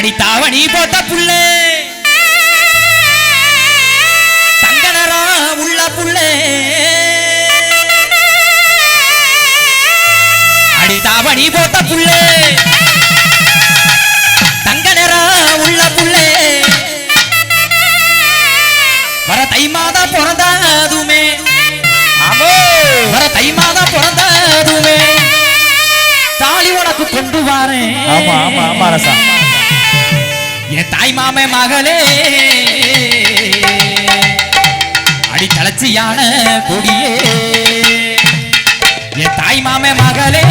அடி தாவணி போட்ட புள்ளே. தங்க நிறம் உள்ள புள்ளே. அடி தாவணி போட்ட புள்ளே. தங்க நிறம் உள்ள புள்ளே. வர தை மாதம் பிறந்ததுமே. ஆமோ. வர தை மாதம் பிறந்ததுமே. தாலி உனக்கு கொண்டு வரேன். ஆமா ஆமா ஆமா ரசா தாய் மாமே மகளே. அடித்தளர்ச்சியான கொடியே. என் தாய் மாமே மகளே.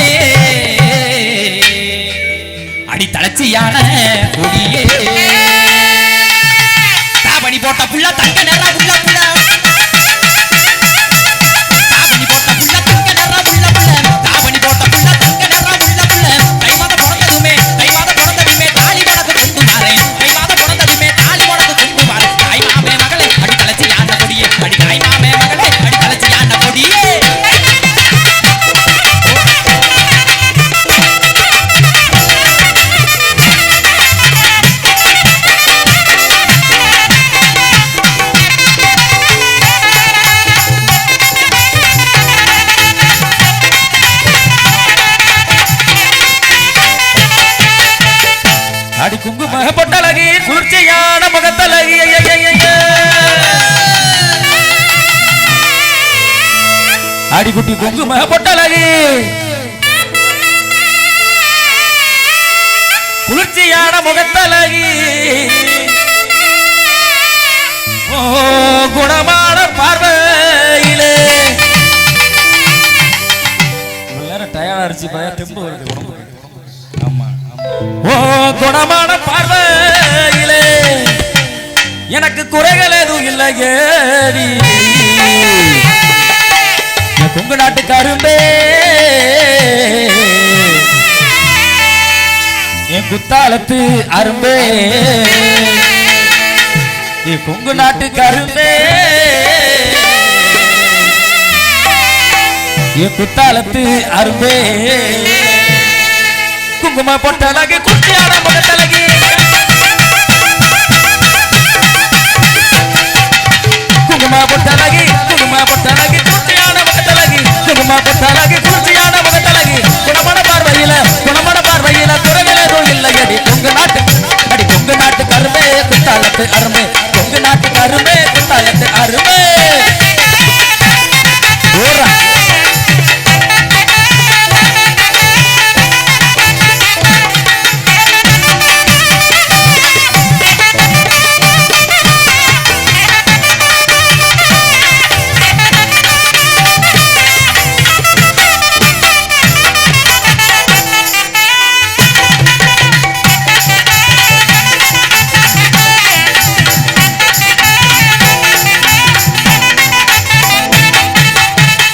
அடித்தளர்ச்சியான கொடியே. தாபணி போட்ட புள்ள தங்க நேரம் புள்ள புள்ள. அடி குங்கும பொட்டழகி குளிர்ச்சியான முகத்தழகி அடிக்குட்டி அடி குட்டி குங்கும பொட்டழகி குளிர்ச்சியான முகத்தழகி ஓ குணமான பார்வையிலே. இவ்வளவு நேரம் டயர்ட் அடிச்சு பய தெம்பு வருது உடம்புக்கு. ஓ குணமான பார்வையிலே எனக்கு குறைகள் எதுவும் இல்லையே ஏறி கொங்கு நாட்டு கரும்பே. என் குத்தாலத்து அரும்பே. என் கொங்கு நாட்டு கரும்பே. என் குத்தாலத்து அரும்பே. குங்கும பொட்டலகி குட்டியான முகத்தலகி குங்கும பொட்டலகி குங்கும பொட்டலகி குட்டியான முகத்தலகி குங்கும பொட்டலகி குட்டியான முகத்தலகி குணமண பார்வையில குணமண பார்வையில குறைகள் எதுவும் இல்லை அடி கொங்கு நாட்டு அடி கொங்கு நாட்டு கருமே குத்தாலத்து அருமை